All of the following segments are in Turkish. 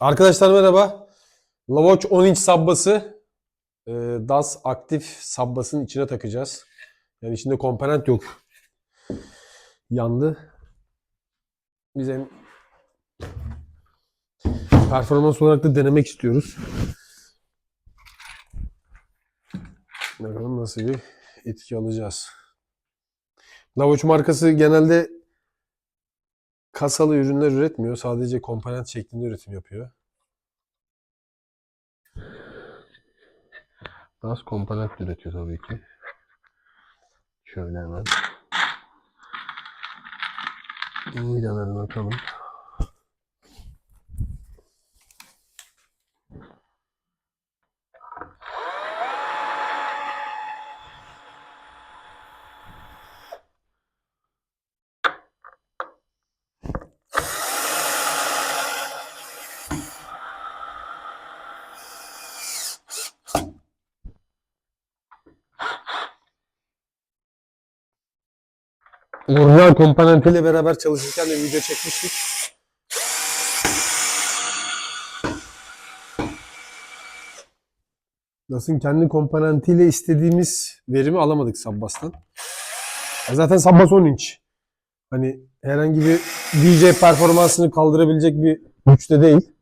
Arkadaşlar merhaba. Lavoç 10 inç sabbası e, DAS aktif sabbasının içine takacağız. Yani içinde komponent yok. Yandı. Biz hem performans olarak da denemek istiyoruz. Bakalım nasıl bir etki alacağız. Lavoç markası genelde kasalı ürünler üretmiyor. Sadece komponent şeklinde üretim yapıyor. DAS komponent üretiyor tabii ki. Şöyle hemen. Vidalarını atalım. Orijinal komponentiyle beraber çalışırken de video çekmiştik. Nas'ın kendi komponentiyle istediğimiz verimi alamadık Sabbas'tan. Zaten Sabbas 10 inç. Hani herhangi bir DJ performansını kaldırabilecek bir güçte değil.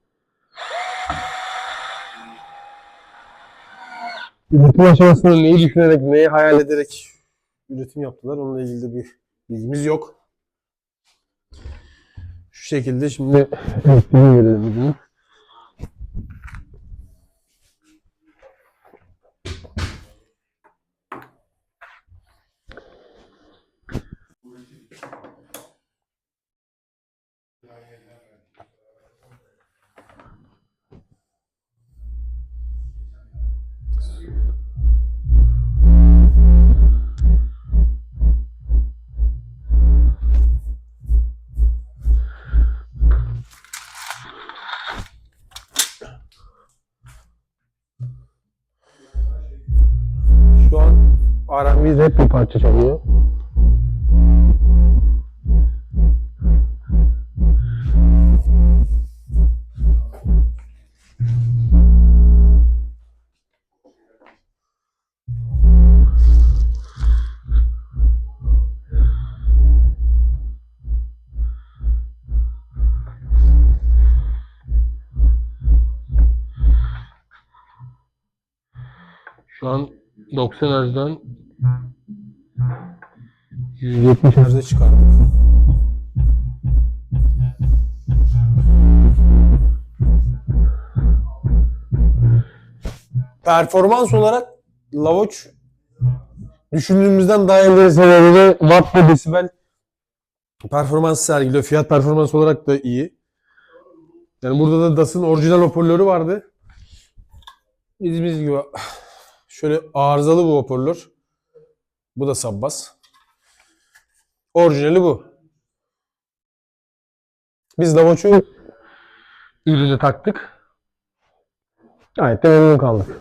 Üretim aşamasında neyi düşünerek, neyi hayal ederek üretim yaptılar. Onunla ilgili de bir bilgimiz yok. Şu şekilde şimdi elektriği verelim R&B rap bir parça çalıyor. Şu an 90 Hz'den 170 Hz'e çıkardık. Performans olarak Lavoç düşündüğümüzden daha ileri seviyede watt ve desibel performans sergiliyor. Fiyat performans olarak da iyi. Yani burada da DAS'ın orijinal hoparlörü vardı. Bildiğimiz gibi şöyle arızalı bu hoparlör. Bu da sabbas. Orijinali bu. Biz Lavoç'u ürünü taktık. Gayet de memnun kaldık.